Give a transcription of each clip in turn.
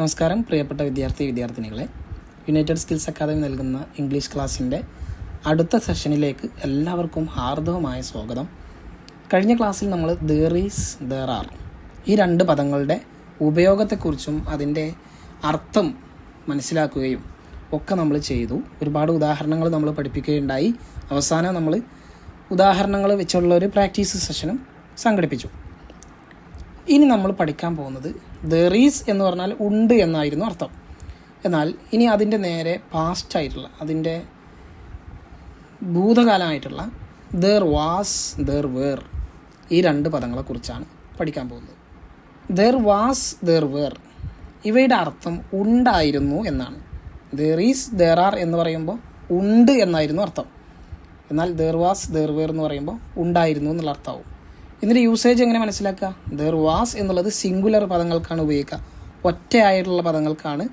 നമസ്കാരം. പ്രിയപ്പെട്ട വിദ്യാർത്ഥി വിദ്യാർത്ഥിനികളെ യുണൈറ്റഡ് സ്കിൽസ് അക്കാദമി നൽകുന്ന ഇംഗ്ലീഷ് ക്ലാസ്സിന്റെ അടുത്ത സെഷനിലേക്ക് എല്ലാവർക്കും ഹാർദവമായ സ്വാഗതം. കഴിഞ്ഞ ക്ലാസ്സിൽ നമ്മൾ ദർ ഈസ് ദർ ആർ ഈ രണ്ട് പദങ്ങളുടെ ഉപയോഗത്തെക്കുറിച്ചും അതിന്റെ അർത്ഥം മനസ്സിലാക്കുകയും ഒക്കെ നമ്മൾ ചെയ്തു. ഒരുപാട് ഉദാഹരണങ്ങൾ നമ്മൾ പഠിപ്പിക്കുകയുണ്ടായി. അവസാനം നമ്മൾ ഉദാഹരണങ്ങൾ വെച്ചുള്ള ഒരു പ്രാക്ടീസ് സെഷനും സംഘടിപ്പിച്ചു. ഇനി നമ്മൾ പഠിക്കാൻ പോകുന്നത് ദറീസ് എന്ന് പറഞ്ഞാൽ ഉണ്ട് എന്നായിരുന്നു അർത്ഥം. എന്നാൽ ഇനി അതിന്റെ നേരെ പാസ്റ്റ് ആയിട്ടുള്ള അതിന്റെ ഭൂതകാലമായിട്ടുള്ള ദർ വാസ് ദർ വേർ ഈ രണ്ട് പദങ്ങളെക്കുറിച്ചാണ് പഠിക്കാൻ പോകുന്നത്. ദർ വാസ് ദർ വേർ ഇവയുടെ അർത്ഥം ഉണ്ടായിരുന്നു എന്നാണ്. ദർ ഈസ് ദർ ആർ എന്ന് പറയുമ്പോൾ ഉണ്ട് എന്നായിരുന്നു അർത്ഥം. എന്നാൽ ദർ വാസ് ദർ വേർ എന്ന് പറയുമ്പോൾ ഉണ്ടായിരുന്നു എന്നുള്ള അർത്ഥമാവും. ഇതിന്റെ യൂസേജ് എങ്ങനെ മനസ്സിലാക്കുക? ദർ വാസ് എന്നുള്ളത് സിംഗുലർ പദങ്ങൾക്കാണ് ഉപയോഗിക്കുക. ഒറ്റയായിട്ടുള്ള പദങ്ങൾക്കാണ്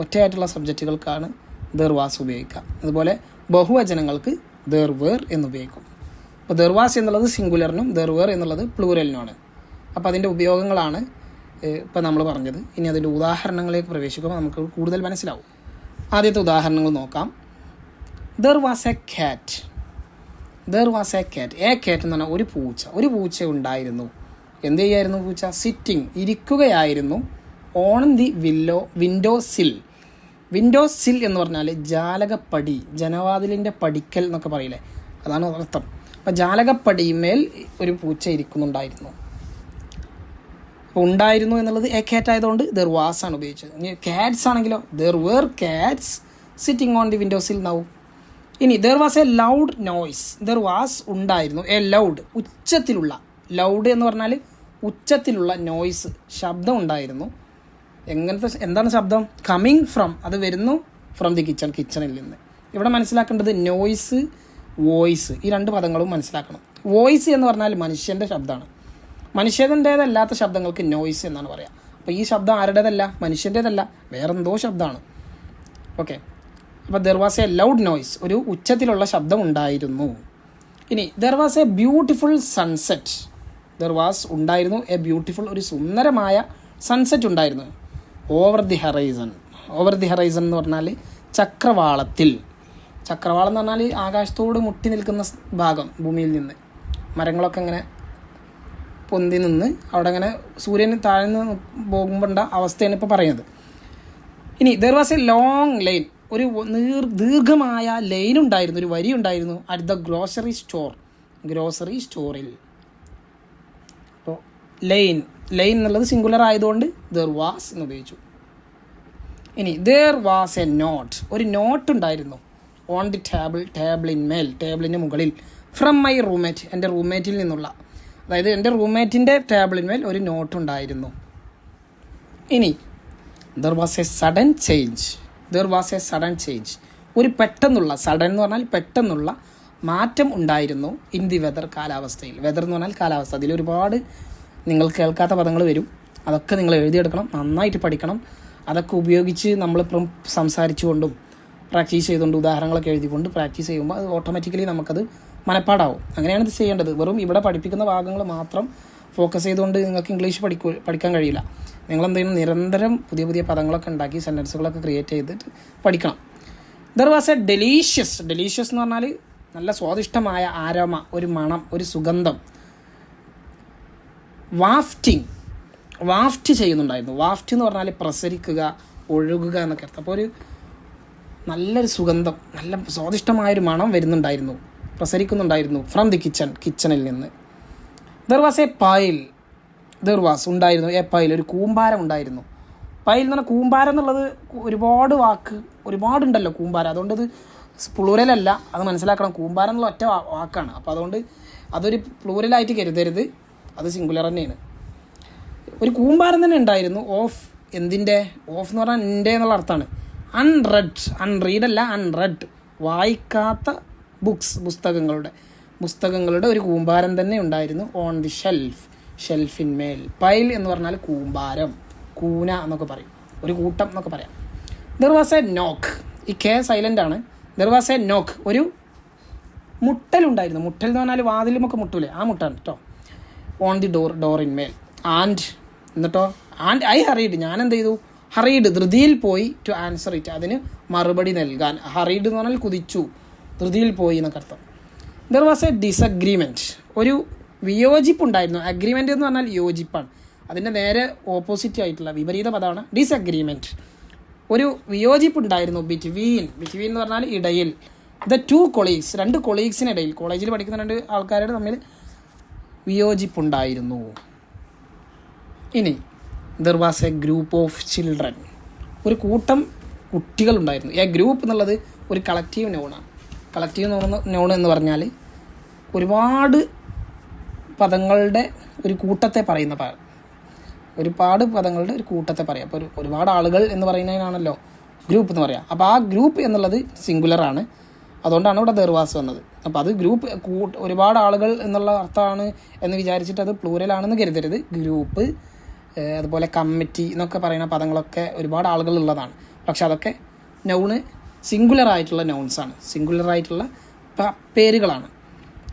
ഒറ്റയായിട്ടുള്ള സബ്ജക്റ്റുകൾക്കാണ് ദർ വാസ് ഉപയോഗിക്കുക. അതുപോലെ ബഹുവചനങ്ങൾക്ക് ദർ വേർ എന്നുപയോഗിക്കും അപ്പോൾ ദർ വാസ് എന്നുള്ളത് സിംഗുലറിനും ദർ വേർ എന്നുള്ളത് പ്ലൂരലിനുമാണ് അപ്പോൾ അതിന്റെ ഉപയോഗങ്ങളാണ് ഇപ്പോൾ നമ്മൾ പറഞ്ഞത്. ഇനി അതിന്റെ ഉദാഹരണങ്ങളിലേക്ക് പ്രവേശിക്കുമ്പോൾ നമുക്ക് കൂടുതൽ മനസ്സിലാവും. ആദ്യത്തെ ഉദാഹരണങ്ങൾ നോക്കാം. There was a cat there was a cat a cat എന്ന് പറഞ്ഞാൽ ഒരു പൂച്ച. ഒരു പൂച്ച ഉണ്ടായിരുന്നു. എന്ത് ചെയ്യായിരുന്നു പൂച്ച? സിറ്റിംഗ് ഇരിക്കുകയായിരുന്നു. On the willow window sill window sill എന്ന് പറഞ്ഞാൽ ജാലകപ്പടി ജനവാതിലിന്റെ പടിക്കൽ എന്നൊക്കെ പറയില്ലേ? അതാണ് അർത്ഥം. അപ്പം ജാലകപ്പടിമേൽ ഒരു പൂച്ച ഇരിക്കുന്നുണ്ടായിരുന്നു. അപ്പോൾ ഉണ്ടായിരുന്നു എന്നുള്ളത് എ കാറ്റ് ആയതുകൊണ്ട് ദർ വാസ് ആണ് ഉപയോഗിച്ചത്. ഇനി കാറ്റ്സ് ആണെങ്കിലോ? There were cats sitting on the window sill now ഇനി there was a loud noise there was ഉണ്ടായിരുന്നു. എ ലൗഡ് ഉച്ചത്തിലുള്ള. ലൗഡ് എന്ന് പറഞ്ഞാൽ ഉച്ചത്തിലുള്ള നോയ്സ് ശബ്ദം ഉണ്ടായിരുന്നു. എങ്ങനത്തെ എന്താണ് ശബ്ദം? കമ്മിങ് ഫ്രം അത് വരുന്നു ഫ്രം ദി കിച്ചൺ കിച്ചണിൽ നിന്ന്. ഇവിടെ മനസ്സിലാക്കേണ്ടത് നോയ്സ് വോയിസ് ഈ രണ്ട് പദങ്ങളും മനസ്സിലാക്കണം. വോയിസ് എന്ന് പറഞ്ഞാൽ മനുഷ്യന്റെ ശബ്ദമാണ്. മനുഷ്യന്റേതല്ലാത്ത ശബ്ദങ്ങൾക്ക് നോയ്സ് എന്നാണ് പറയുക അപ്പോൾ ഈ ശബ്ദം ആരുടേതല്ല? മനുഷ്യന്റേതല്ല വേറെന്തോ ശബ്ദമാണ്. ഓക്കെ അപ്പോൾ there was a loud noise ഒരു ഉച്ചത്തിലുള്ള ശബ്ദം ഉണ്ടായിരുന്നു ഇനി there was a beautiful sunset there was ഉണ്ടായിരുന്നു എ ബ്യൂട്ടിഫുൾ ഒരു സുന്ദരമായ സൺസെറ്റ് ഉണ്ടായിരുന്നു. Over the horizon over the horizon എന്ന് പറഞ്ഞാൽ ചക്രവാളത്തിൽ. ചക്രവാളം എന്ന് പറഞ്ഞാൽ ആകാശത്തോട് മുട്ടി നിൽക്കുന്ന ഭാഗം ഭൂമിയിൽ നിന്ന്. മരങ്ങളൊക്കെ ഇങ്ങനെ പൊന്തി നിന്ന് അവിടെ അങ്ങനെ സൂര്യൻ താഴ്ന്ന് പോകുമ്പോണ്ട അവസ്ഥയാണ് ഇപ്പോൾ പറയുന്നത്. ഇനി there was a long line ഒരു നീർ ദീർഘമായ ലൈൻ ഉണ്ടായിരുന്നു ഒരു വരി ഉണ്ടായിരുന്നു at the grocery store grocery സ്റ്റോറിൽ അപ്പോൾ ലൈൻ ലൈൻ എന്നുള്ളത് സിംഗുലർ ആയതുകൊണ്ട് ദർ വാസ് എന്ന് ഉപയോഗിച്ചു. ഇനി ദർ വാസ് എ നോട്ട് ഒരു നോട്ട് ഉണ്ടായിരുന്നു. ഓൺ ദി ടേബിൾ ടേബിളിൻ മേൽ ടേബിളിന് മുകളിൽ. ഫ്രം മൈ റൂംമേറ്റ് എന്റെ റൂംമേറ്റിൽ നിന്നുള്ള. അതായത് എന്റെ റൂംമേറ്റിന്റെ ടേബിളിന്മേൽ ഒരു നോട്ട് ഉണ്ടായിരുന്നു. ഇനി there was a sudden change there was a sudden change ഒരു പെട്ടെന്നുള്ള സഡൻ എന്ന് പറഞ്ഞാൽ പെട്ടെന്നുള്ള മാറ്റം ഉണ്ടായിരുന്നു ഇൻ ദി വെതർ കാലാവസ്ഥയിൽ. വെതർ എന്ന് പറഞ്ഞാൽ കാലാവസ്ഥ. അതിൽ ഒരുപാട് നിങ്ങൾ കേൾക്കാത്ത പദങ്ങൾ വരും. അതൊക്കെ നിങ്ങൾ എഴുതിയെടുക്കണം നന്നായിട്ട് പഠിക്കണം. അതൊക്കെ ഉപയോഗിച്ച് നമ്മളിപ്പം സംസാരിച്ചുകൊണ്ടും പ്രാക്ടീസ് ചെയ്തുകൊണ്ട് ഉദാഹരണങ്ങളൊക്കെ എഴുതിക്കൊണ്ട് പ്രാക്ടീസ് ചെയ്യുമ്പോൾ അത് ഓട്ടോമാറ്റിക്കലി നമുക്കത് മനപ്പാടാവും. അങ്ങനെയാണ് ഇത് ചെയ്യേണ്ടത്. വെറും ഇവിടെ പഠിപ്പിക്കുന്ന ഭാഗങ്ങൾ മാത്രം ഫോക്കസ് ചെയ്തുകൊണ്ട് നിങ്ങൾക്ക് ഇംഗ്ലീഷ് പഠിക്കൂ പഠിക്കാൻ കഴിയില്ല. നിങ്ങൾ എന്തെങ്കിലും നിരന്തരം പുതിയ പുതിയ പദങ്ങളൊക്കെ ഉണ്ടാക്കി സെന്റൻസുകളൊക്കെ ക്രിയേറ്റ് ചെയ്തിട്ട് പഠിക്കണം. There was a delicious delicious എന്ന് പറഞ്ഞാൽ നല്ല സ്വാദിഷ്ടമായ ആരോമ ഒരു മണം ഒരു സുഗന്ധം. വാഫ്റ്റിംഗ് വാഫ്റ്റ് ചെയ്യുന്നുണ്ടായിരുന്നു. വാഫ്റ്റ് എന്ന് പറഞ്ഞാൽ പ്രസരിക്കുക ഒഴുകുക എന്നൊക്കെ അർത്ഥം. അപ്പോൾ ഒരു നല്ലൊരു സുഗന്ധം നല്ല സ്വാദിഷ്ടമായൊരു മണം വരുന്നുണ്ടായിരുന്നു. പ്രസരിക്കുന്നുണ്ടായിരുന്നു ഫ്രം ദി കിച്ചൺ കിച്ചണിൽ നിന്ന്. There was a pile there was ഉണ്ടായിരുന്നു. എ പൈൽ ഒരു കൂമ്പാരം ഉണ്ടായിരുന്നു. പൈൽ എന്ന് പറഞ്ഞാൽ കൂമ്പാരം എന്നുള്ളത് ഒരുപാട് വാക്ക് ഒരുപാടുണ്ടല്ലോ കൂമ്പാരം. അതുകൊണ്ട് ഇത് പ്ലൂരലല്ല അത് മനസ്സിലാക്കണം. കൂമ്പാരം എന്നുള്ള ഒറ്റ വാക്കാണ്. അപ്പോൾ അതുകൊണ്ട് അതൊരു പ്ലൂരലായിട്ട് കരുതരുത്. അത് സിംഗുലർ തന്നെയാണ്. ഒരു കൂമ്പാരം തന്നെ ഉണ്ടായിരുന്നു. ഓഫ് എന്തിന്റെ? ഓഫ് എന്ന് പറഞ്ഞാൽ എന്റെ എന്നുള്ള അർത്ഥമാണ്. അൺറെഡ് അല്ല അൺറെഡ് വായിക്കാത്ത ബുക്സ് പുസ്തകങ്ങളുടെ. പുസ്തകങ്ങളുടെ ഒരു കൂമ്പാരം തന്നെ ഉണ്ടായിരുന്നു ഓൺ ദി ഷെൽഫ് ഷെൽഫിന്മേൽ പൈൽ എന്ന് പറഞ്ഞാൽ കൂമ്പാരം കൂന എന്നൊക്കെ പറയും. ഒരു കൂട്ടം എന്നൊക്കെ പറയാം. ദർ എ നോക്ക് ഈ കെ സൈലന്റ് ആണ്. ദർ എ നോക്ക് ഒരു മുട്ടലുണ്ടായിരുന്നു. മുട്ടൽ എന്ന് പറഞ്ഞാൽ വാതിലുമൊക്കെ മുട്ടൂലേ? ആ മുട്ടാണ് കേട്ടോ ഓൺ ദി ഡോർ ഡോറിന്മേൽ ആൻഡ് എന്നിട്ടോ? ആൻഡ് ഐ ഹറീഡ് ഞാൻ എന്ത് ചെയ്തു? ഹറീഡ് ധൃതിയിൽ പോയി ടു ആൻസർ ഇറ്റ് അതിന് മറുപടി നൽകാൻ. ഹറീഡ് എന്ന് പറഞ്ഞാൽ കുതിച്ചു. ധൃതിയിൽ പോയി എന്നൊക്കെ അർത്ഥം. ദർ വാസ് എ ഡിസഗ്രിമെന്റ് ഒരു വിയോജിപ്പുണ്ടായിരുന്നു. അഗ്രിമെന്റ് എന്ന് പറഞ്ഞാൽ യോജിപ്പാണ് അതിന്റെ നേരെ ഓപ്പോസിറ്റ് ആയിട്ടുള്ള വിപരീത പദമാണ് ഡിസഗ്രിമെന്റ് ഒരു വിയോജിപ്പുണ്ടായിരുന്നു ബിറ്റ്വീൻ ബിറ്റ്വീൻ എന്ന് പറഞ്ഞാൽ ഇടയിൽ. ദ ടു കൊളീഗ്സ് രണ്ട് കൊളീഗ്സിനിടയിൽ കോളേജിൽ പഠിക്കുന്ന രണ്ട് ആൾക്കാരുടെ തമ്മിൽ വിയോജിപ്പുണ്ടായിരുന്നു. ഇനി there was a group of children ഒരു കൂട്ടം കുട്ടികളുണ്ടായിരുന്നു. എ ഗ്രൂപ്പ് എന്നുള്ളത് ഒരു കളക്റ്റീവ് നോണാണ് കളക്റ്റീവ് നോൺ നോൺ എന്ന് പറഞ്ഞാൽ ഒരുപാട് പദങ്ങളുടെ ഒരു കൂട്ടത്തെ പറയുന്ന പ ഒരുപാട് പദങ്ങളുടെ ഒരു കൂട്ടത്തെ പറയാം. അപ്പോൾ ഒരു ഒരുപാട് ആളുകൾ എന്ന് പറയുന്നതിനാണല്ലോ ഗ്രൂപ്പ് എന്ന് പറയാം. അപ്പോൾ ആ ഗ്രൂപ്പ് എന്നുള്ളത് സിംഗുലറാണ് അതുകൊണ്ടാണ് ഇവിടെ ദർവാസ് വന്നത്. അപ്പോൾ അത് ഗ്രൂപ്പ് ഒരുപാട് ആളുകൾ എന്നുള്ള അർത്ഥമാണ് എന്ന് വിചാരിച്ചിട്ട് അത് പ്ലൂരലാണെന്ന് കരുതരുത്. ഗ്രൂപ്പ് അതുപോലെ കമ്മിറ്റി എന്നൊക്കെ പറയുന്ന പദങ്ങളൊക്കെ ഒരുപാട് ആളുകൾ ഉള്ളതാണ്. പക്ഷെ അതൊക്കെ നൗണ് സിംഗുലർ ആയിട്ടുള്ള ആണ്. സിംഗുലർ ആയിട്ടുള്ള പേരുകളാണ്.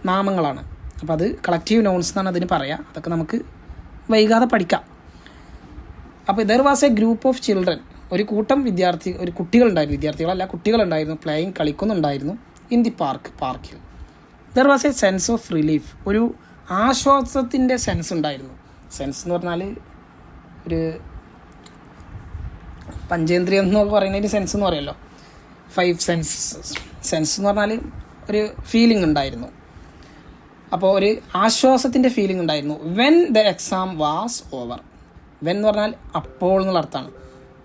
നാമങ്ങളാണ്. അപ്പോൾ അത് കളക്റ്റീവ് നോൺസ് എന്നാണ് അതിന് പറയുക അതൊക്കെ നമുക്ക് വൈകാതെ പഠിക്കാം. അപ്പോൾ there was a group of children ഒരു കൂട്ടം വിദ്യാർത്ഥി ഒരു കുട്ടികളുണ്ടായിരുന്നു. വിദ്യാർത്ഥികളല്ല കുട്ടികളുണ്ടായിരുന്നു. പ്ലേയിങ് കളിക്കുന്നുണ്ടായിരുന്നു ഇൻ ദി പാർക്ക് പാർക്കിൽ there was a sense of relief ഒരു ആശ്വാസത്തിന്റെ സെൻസ് ഉണ്ടായിരുന്നു. സെൻസ് എന്ന് പറഞ്ഞാൽ ഒരു പഞ്ചേന്ദ്രിയം എന്നൊക്കെ പറയുന്നതിന് സെൻസ് എന്ന് പറയുമല്ലോ. ഫൈവ് സെൻസ് സെൻസ് എന്ന് പറഞ്ഞാൽ ഒരു ഫീലിംഗ് ഉണ്ടായിരുന്നു. അപ്പോൾ ഒരു ആശ്വാസത്തിന്റെ ഫീലിംഗ് ഉണ്ടായിരുന്നു. When the exam was over when എന്ന് പറഞ്ഞാൽ അപ്പോൾ എന്നുള്ള അർത്ഥമാണ്.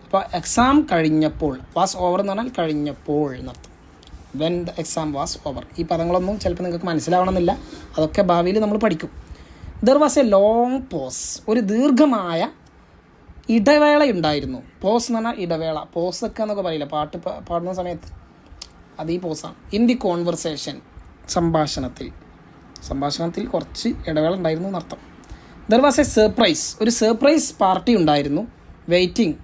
അപ്പോൾ എക്സാം കഴിഞ്ഞപ്പോൾ വാസ് ഓവർ എന്ന് പറഞ്ഞാൽ കഴിഞ്ഞപ്പോൾ എന്നർത്ഥം when the exam was over ഈ പദങ്ങളൊന്നും ചിലപ്പോൾ നിങ്ങൾക്ക് മനസ്സിലാവണമെന്നില്ല. അതൊക്കെ ഭാവിയിൽ നമ്മൾ പഠിക്കും. There was a long pause ഒരു ദീർഘമായ ഇടവേളയുണ്ടായിരുന്നു പോസ് എന്ന് പറഞ്ഞാൽ ഇടവേള. പോസ് ഒക്കെ എന്നൊക്കെ പറയില്ല? പാട്ട് പാടുന്ന സമയത്ത്. അത് ഈ പോസാണ് ഇൻ ദി കോൺവെർസേഷൻ സംഭാഷണത്തിൽ. സംഭാഷണത്തിൽ കുറച്ച് ഇടവേള ഉണ്ടായിരുന്നു എന്നർത്ഥം. ദർ വാസ് എ സർപ്രൈസ് ഒരു സർപ്രൈസ് പാർട്ടി ഉണ്ടായിരുന്നു. വെയിറ്റിംഗ്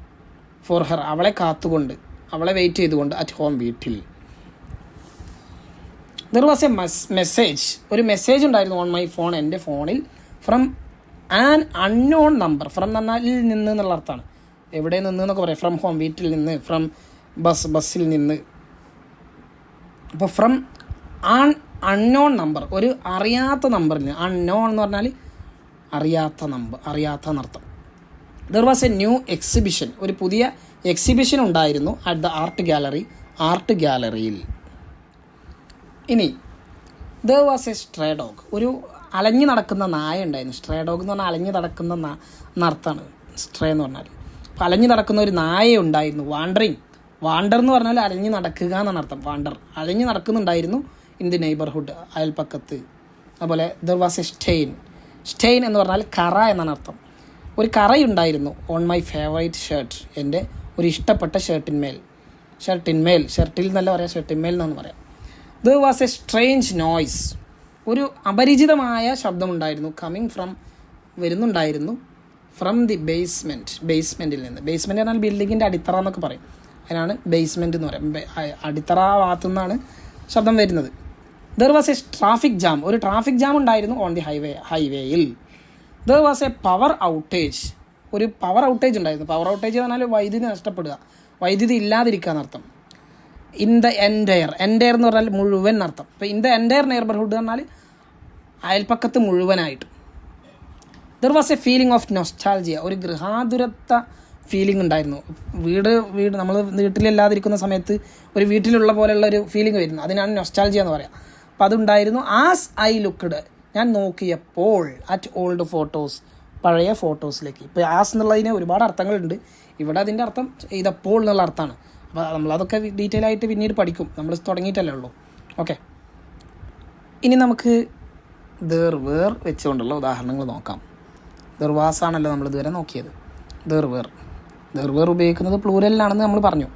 ഫോർ ഹർ അവളെ കാത്തുകൊണ്ട്. അവളെ വെയിറ്റ് ചെയ്തുകൊണ്ട് അറ്റ് ഹോം വീട്ടിൽ. ദർ വാസ് എ മെസ്സേജ് ഒരു മെസ്സേജ് ഉണ്ടായിരുന്നു ഓൺ മൈ ഫോൺ എന്റെ ഫോണിൽ from an unknown number from നന്നാലിൽ നിന്ന് എന്നുള്ള അർത്ഥമാണ്. എവിടെ നിന്ന് എന്നൊക്കെ പറയാം. ഫ്രം ഹോം വീട്ടിൽ നിന്ന്. ഫ്രം ബസ് ബസ്സിൽ നിന്ന്. അപ്പോൾ ഫ്രം ആൺ അൺനോൺ നമ്പർ ഒരു അറിയാത്ത നമ്പറിന് അൺനോൺ എന്ന് പറഞ്ഞാൽ അറിയാത്ത നമ്പർ അറിയാത്ത എന്നർത്ഥം. There was a new exhibition ഒരു പുതിയ എക്സിബിഷൻ ഉണ്ടായിരുന്നു at the art gallery art ഗാലറിയിൽ ഇനി there was a stray dog ഒരു അലഞ്ഞു നടക്കുന്ന നായ ഉണ്ടായിരുന്നു. സ്ട്രേ ഡോഗ് എന്ന് പറഞ്ഞാൽ അലഞ്ഞു നടക്കുന്ന നർത്താണ് സ്ട്രേ എന്ന് പറഞ്ഞാൽ അപ്പോൾ അലഞ്ഞു നടക്കുന്ന ഒരു നായ ഉണ്ടായിരുന്നു. വാണ്ടറിങ് വാണ്ടർ എന്ന് പറഞ്ഞാൽ അലഞ്ഞു നടക്കുക എന്നാണ് അർത്ഥം. വാണ്ടർ അലഞ്ഞു നടക്കുന്നുണ്ടായിരുന്നു. ഇൻ ദി നെയ്ബർഹുഡ് അയൽപ്പക്കത്ത് അതുപോലെ there was a stain stain എന്ന് പറഞ്ഞാൽ കറ എന്നാണ് അർത്ഥം. ഒരു കറയുണ്ടായിരുന്നു. ഓൺ മൈ ഫേവറേറ്റ് ഷർട്ട് എന്റെ ഒരു ഇഷ്ടപ്പെട്ട ഷർട്ടിന്മേൽ ഷർട്ടിന്മേൽ ഷർട്ടിൽ എന്നല്ല പറയാം ഷർട്ടിന്മേൽ എന്നാണ് പറയാം. There was a strange noise ഒരു അപരിചിതമായ ശബ്ദമുണ്ടായിരുന്നു. കമ്മിങ് ഫ്രം വരുന്നുണ്ടായിരുന്നു. ഫ്രം ദി ബേസ്മെന്റ് ബേസ്മെന്റിൽ നിന്ന്. ബേസ്മെന്റ് എന്നാൽ ബിൽഡിങ്ങിന്റെ അടിത്തറ എന്നൊക്കെ പറയും. അതിനാണ് ബേസ്മെന്റ് എന്ന് പറയുന്നത് അടിത്തറ ഭാഗത്തു നിന്നാണ് ശബ്ദം വരുന്നത്. There was a traffic jam ഒരു ട്രാഫിക് ജാം ഉണ്ടായിരുന്നു ഓൺ ദി ഹൈവേ ഹൈവേയിൽ there was a power outage ഒരു പവർ ഔട്ടേജ് ഉണ്ടായിരുന്നു. പവർ ഔട്ടേജ് എന്ന് പറഞ്ഞാൽ വൈദ്യുതി നഷ്ടപ്പെടുക. വൈദ്യുതി ഇല്ലാതിരിക്കുക എന്നർത്ഥം. ഇൻ ദ എന്റയർ എന്റയർ എന്ന് പറഞ്ഞാൽ മുഴുവൻ എന്നർത്ഥം. അപ്പോൾ ഇൻ ദ എന്റയർ നെയർബർഹുഡ് എന്ന് പറഞ്ഞാൽ അയൽപ്പക്കത്ത് മുഴുവനായിട്ട്. There was a feeling of nostalgia ഒരു ഗൃഹാതുരത്ത ഫീലിംഗ് ഉണ്ടായിരുന്നു. വീട് വീട് നമ്മൾ വീട്ടിലില്ലാതിരിക്കുന്ന സമയത്ത് ഒരു വീട്ടിലുള്ള പോലെയുള്ള ഒരു ഫീലിംഗ് വരുന്നു. അതിനാണ് നൊസ്റ്റാൾജിയ എന്ന് പറയാം. അപ്പോൾ അതുണ്ടായിരുന്നു ആസ് ഐ ലുക്ക്ഡ് ഞാൻ നോക്കിയപ്പോൾ അറ്റ് ഓൾഡ് ഫോട്ടോസ് പഴയ ഫോട്ടോസിലേക്ക് ഇപ്പോൾ ആസ് എന്നുള്ളതിന് ഒരുപാട് അർത്ഥങ്ങളുണ്ട്. ഇവിടെ അതിന്റെ അർത്ഥം ഇതപ്പോൾ എന്നുള്ള അർത്ഥമാണ്. അപ്പോൾ നമ്മളതൊക്കെ ഡീറ്റെയിൽ ആയിട്ട് പിന്നീട് പഠിക്കും. നമ്മൾ തുടങ്ങിയിട്ടല്ലേ ഉള്ളൂ. ഓക്കെ ഇനി നമുക്ക് ദർ വേർ വെച്ചുകൊണ്ടുള്ള ഉദാഹരണങ്ങൾ നോക്കാം. ദർവാസാണല്ലോ നമ്മൾ ഇതുവരെ നോക്കിയത്. ദർ വേർ ദർ വേർ ഉപയോഗിക്കുന്നത് പ്ലൂരലിലാണെന്ന് നമ്മൾ പറഞ്ഞു.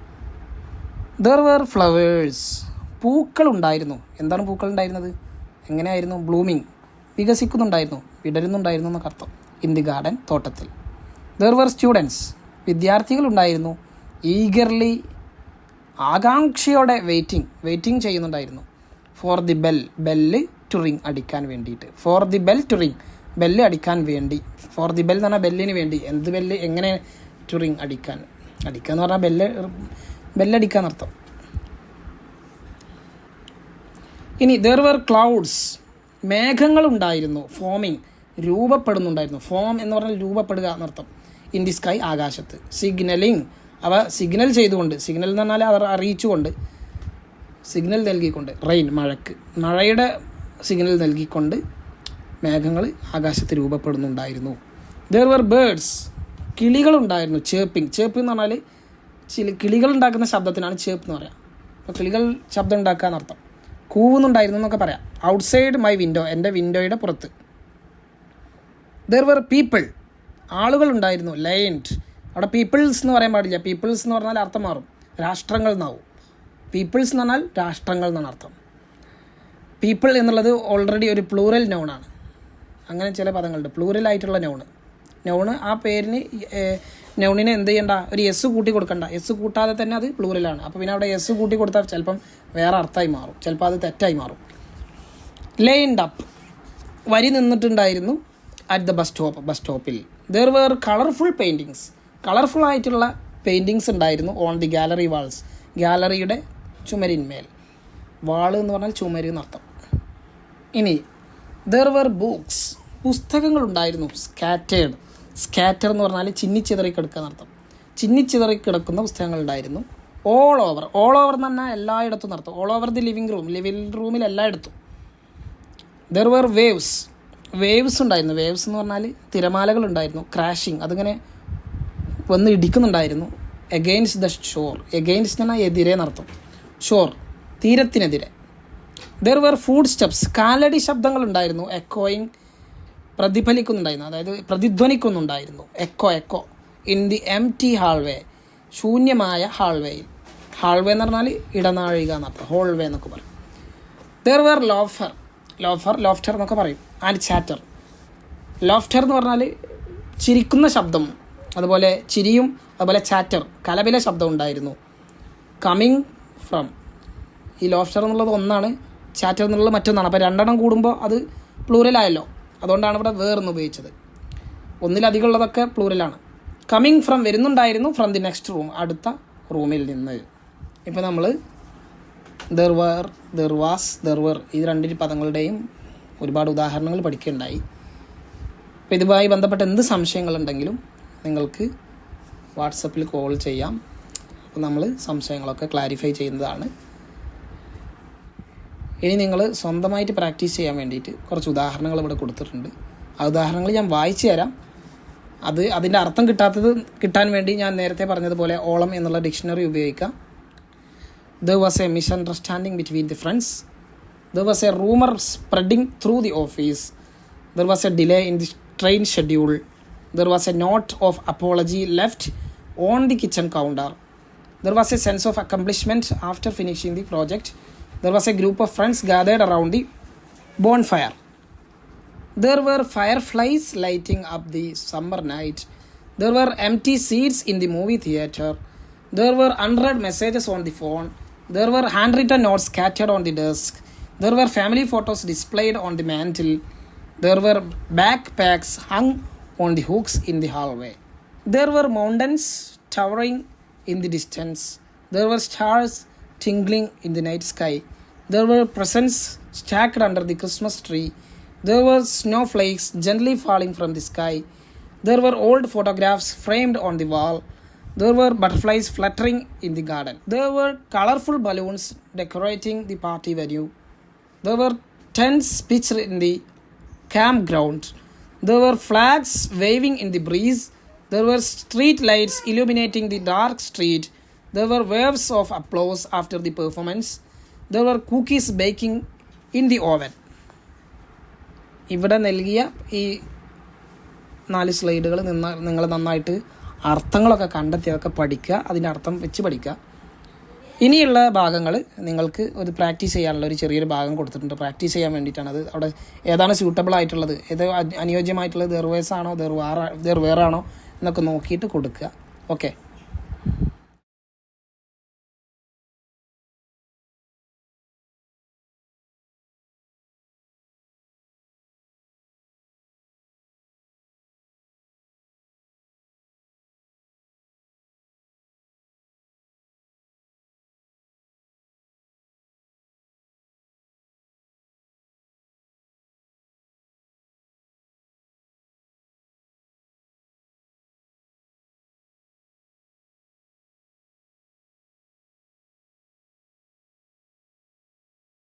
ദർ വേർ ഫ്ലവേഴ്സ് പൂക്കൾ ഉണ്ടായിരുന്നു എന്താണ് പൂക്കൾ ഉണ്ടായിരുന്നത് എങ്ങനെയായിരുന്നു? ബ്ലൂമിങ് വികസിക്കുന്നുണ്ടായിരുന്നു. വിടരുന്നുണ്ടായിരുന്നു എന്നൊക്കെ അർത്ഥം. ഇൻ ദി ഗാർഡൻ തോട്ടത്തിൽ. ദർ വർ സ്റ്റുഡൻസ് വിദ്യാർത്ഥികളുണ്ടായിരുന്നു. ഈഗർലി ആകാംക്ഷയോടെ വെയിറ്റിംഗ് വെയിറ്റിംഗ് ചെയ്യുന്നുണ്ടായിരുന്നു. For the bell bell to ring അടിക്കാൻ വേണ്ടിയിട്ട്. For the bell to ring bell അടിക്കാൻ വേണ്ടി. ഫോർ ദി ബെൽ എന്ന് പറഞ്ഞാൽ ബെല്ലിന് വേണ്ടി. എന്ത് ബെല്ല് എങ്ങനെ ടു റിങ് അടിക്കാൻ? അടിക്കുക എന്ന് പറഞ്ഞാൽ ബെല്ല് ബെല്ലടിക്കാൻ എന്നർത്ഥം. ഇനി ദർ വർ ക്ലൗഡ്സ് മേഘങ്ങളുണ്ടായിരുന്നു. ഫോമിങ് രൂപപ്പെടുന്നുണ്ടായിരുന്നു. ഫോം എന്ന് പറഞ്ഞാൽ രൂപപ്പെടുക എന്നർത്ഥം. ഇൻ ദി സ്കൈ ആകാശത്ത്. സിഗ്നലിങ് അവ സിഗ്നൽ ചെയ്തുകൊണ്ട്. സിഗ്നൽ എന്ന് പറഞ്ഞാൽ അവർ അറിയിച്ചുകൊണ്ട്. സിഗ്നൽ നൽകിക്കൊണ്ട്. റെയിൻ മഴക്ക്. മഴയുടെ സിഗ്നൽ നൽകിക്കൊണ്ട് മേഘങ്ങൾ ആകാശത്ത് രൂപപ്പെടുന്നുണ്ടായിരുന്നു. There were birds കിളികളുണ്ടായിരുന്നു. ചേപ്പിംഗ് ചേപ്പ് എന്ന് പറഞ്ഞാൽ ചില കിളികൾ ഉണ്ടാക്കുന്ന ശബ്ദത്തിനാണ് ചേപ്പ് എന്ന് പറയുക അപ്പോൾ കിളികൾ ശബ്ദം ഉണ്ടാക്കുക എന്നർത്ഥം. കൂവുന്നുണ്ടായിരുന്നു എന്നൊക്കെ പറയാം. ഔട്ട്സൈഡ് മൈ വിൻഡോ എന്റെ വിൻഡോയുടെ പുറത്ത്. ദർ വർ പീപ്പിൾ ആളുകൾ ഉണ്ടായിരുന്നു ലൈൻഡ് അവിടെ പീപ്പിൾസ് എന്ന് പറയാൻ പാടില്ല. പീപ്പിൾസ് എന്ന് പറഞ്ഞാൽ അർത്ഥം മാറും. രാഷ്ട്രങ്ങൾ എന്നാവും. പീപ്പിൾസ് എന്ന് പറഞ്ഞാൽ രാഷ്ട്രങ്ങൾ എന്നാണ് അർത്ഥം. പീപ്പിൾ എന്നുള്ളത് ഓൾറെഡി ഒരു പ്ലൂറൽ നൗണാണ് അങ്ങനെ ചില പദങ്ങളുണ്ട്. പ്ലൂറൽ ആയിട്ടുള്ള നൗണ് നൗണ് ആ പേരിന് നൗണിനെ എന്ത് ചെയ്യണ്ട? ഒരു എസ് കൂട്ടി കൊടുക്കണ്ട. എസ് കൂട്ടാതെ തന്നെ അത് പ്ലൂറലാണ് അപ്പോൾ പിന്നെ അവിടെ എസ് കൂട്ടി കൊടുത്താൽ ചിലപ്പം വേറെ അർത്ഥമായി മാറും. ചിലപ്പോൾ അത് തെറ്റായി മാറും. ലെയിൻഡ് അപ്പ് വരി നിന്നിട്ടുണ്ടായിരുന്നു at the bus stop bus സ്റ്റോപ്പിൽ there were colourful paintings colourful ആയിട്ടുള്ള പെയിന്റിങ്സ് ഉണ്ടായിരുന്നു ഓൺ ദി ഗാലറി വാൾസ് ഗാലറിയുടെ ചുമരിന്മേൽ വാൾ എന്ന് പറഞ്ഞാൽ ചുമര് എന്നർത്ഥം. ഇനി ദർ വേർ ബുക്സ് പുസ്തകങ്ങളുണ്ടായിരുന്നു സ്കാറ്റേഡ് സ്കാറ്റർ എന്ന് പറഞ്ഞാൽ ചിന്നിച്ചിതറി കിടക്കുക എന്നർത്ഥം. ചിന്നിച്ചിതറി കിടക്കുന്ന പുസ്തകങ്ങളുണ്ടായിരുന്നു ഓൾ ഓവർ ഓൾ ഓവർ എന്ന് പറഞ്ഞാൽ എല്ലായിടത്തും നടത്തും. All over the living room living റൂമിൽ എല്ലായിടത്തും. ദർ വർ വേവ്സ് വേവ്സ് ഉണ്ടായിരുന്നു. വേവ്സ് എന്ന് പറഞ്ഞാൽ തിരമാലകൾ ഉണ്ടായിരുന്നു. ക്രാഷിങ് അതിങ്ങനെ വന്ന് ഇടിക്കുന്നുണ്ടായിരുന്നു. എഗെയിൻസ്റ്റ് ദ ഷോർ എഗെയിൻസ്റ്റ് എന്നാൽ എതിരെ നടത്തും ഷോർ തീരത്തിനെതിരെ. ദർ വർ ഫുഡ് സ്റ്റെപ്സ് കാലടി ശബ്ദങ്ങളുണ്ടായിരുന്നു എക്കോയിങ് പ്രതിഫലിക്കുന്നുണ്ടായിരുന്നു. അതായത് പ്രതിധ്വനിക്കുന്നുണ്ടായിരുന്നു. Echo echo in the empty hallway ശൂന്യമായ ഹാൾവേയിൽ ഹാൾവേ എന്ന് പറഞ്ഞാൽ ഇടനാഴിക എന്നർത്ഥം ഹോൾവേ എന്നൊക്കെ പറയും. There were loafer loafer lofter എന്നൊക്കെ പറയും. ആൻഡ് ചാറ്റർ ലോഫ്റ്റർ എന്ന് പറഞ്ഞാൽ ചിരിക്കുന്ന ശബ്ദം. അതുപോലെ ചിരിയും അതുപോലെ ചാറ്റർ കലപില ശബ്ദം ഉണ്ടായിരുന്നു. കമ്മിങ് ഫ്രം ഈ ലോഫ്റ്റർ എന്നുള്ളത് ഒന്നാണ് ചാറ്റർ എന്നുള്ളത് മറ്റൊന്നാണ്. അപ്പോൾ രണ്ടെണ്ണം കൂടുമ്പോൾ അത് പ്ലൂരലായല്ലോ അതുകൊണ്ടാണ് ഇവിടെ വേറെന്ന് ഉപയോഗിച്ചത്. ഒന്നിലധികം ഉള്ളതൊക്കെ പ്ലൂറലാണ് കമ്മിങ് ഫ്രം വരുന്നുണ്ടായിരുന്നു ഫ്രം ദി നെക്സ്റ്റ് റൂം അടുത്ത റൂമിൽ നിന്ന്. ഇപ്പോൾ നമ്മൾ there were there was there were ഈ രണ്ട് പദങ്ങളുടെയും ഒരുപാട് ഉദാഹരണങ്ങൾ പഠിക്കുകയുണ്ടായി. അപ്പോൾ ഇതുമായി ബന്ധപ്പെട്ട എന്ത് സംശയങ്ങളുണ്ടെങ്കിലും നിങ്ങൾക്ക് വാട്സപ്പിൽ കോൾ ചെയ്യാം. അപ്പോൾ നമ്മൾ സംശയങ്ങളൊക്കെ ക്ലാരിഫൈ ചെയ്യുന്നതാണ്. ഇനി നിങ്ങൾ സ്വന്തമായിട്ട് പ്രാക്ടീസ് ചെയ്യാൻ വേണ്ടിയിട്ട് കുറച്ച് ഉദാഹരണങ്ങൾ ഇവിടെ കൊടുത്തിട്ടുണ്ട് ആ ഉദാഹരണങ്ങൾ ഞാൻ വായിച്ചു തരാം അത് അതിന്റെ അർത്ഥം കിട്ടാത്തത് കിട്ടാൻ വേണ്ടി ഞാൻ നേരത്തെ പറഞ്ഞതുപോലെ ഓളം എന്നുള്ള ഡിക്ഷണറി ഉപയോഗിക്കാം there was a misunderstanding between the friends. There was a rumor spreading through the office. There was a delay in the train schedule. There was a note of apology left on the kitchen counter. There was a sense of accomplishment after finishing the project. There was a group of friends gathered around the bonfire. There were fireflies lighting up the summer night. There were empty seats in the movie theater. There were unread messages on the phone. There were handwritten notes scattered on the desk. There were family photos displayed on the mantel. There were backpacks hung on the hooks in the hallway. There were mountains towering in the distance. There were stars twinkling in the night sky. There were presents stacked under the Christmas tree. There were snowflakes gently falling from the sky. There were old photographs framed on the wall. There were butterflies fluttering in the garden. There were colorful balloons decorating the party venue. There were tents pitched in the campground. There were flags waving in the breeze. There were street lights illuminating the dark street. There were waves of applause after the performance. There were cookies baking in the oven. ഇവിടെ നൽകിയ ഈ നാല് സ്ലൈഡുകൾ നിന്ന് നിങ്ങൾ നന്നായിട്ട് അർത്ഥങ്ങളൊക്കെ കണ്ടെത്തി അതൊക്കെ പഠിക്കുക അതിന്റെ അർത്ഥം വെച്ച് പഠിക്കുക. ഇനിയുള്ള ഭാഗങ്ങൾ നിങ്ങൾക്ക് ഒരു പ്രാക്ടീസ് ചെയ്യാനുള്ള ഒരു ചെറിയൊരു ഭാഗം കൊടുത്തിട്ടുണ്ട്. പ്രാക്ടീസ് ചെയ്യാൻ വേണ്ടിയിട്ടാണ് അത്. അവിടെ ഏതാണ് സ്യൂട്ടബിൾ ആയിട്ടുള്ളത്? ഏത് അനുയോജ്യമായിട്ടുള്ളത്? ദെർവേസ് ആണോ? ദെർവാറ ദെർവേറാണോ എന്നൊക്കെ നോക്കിയിട്ട് കൊടുക്കുക. ഓക്കെ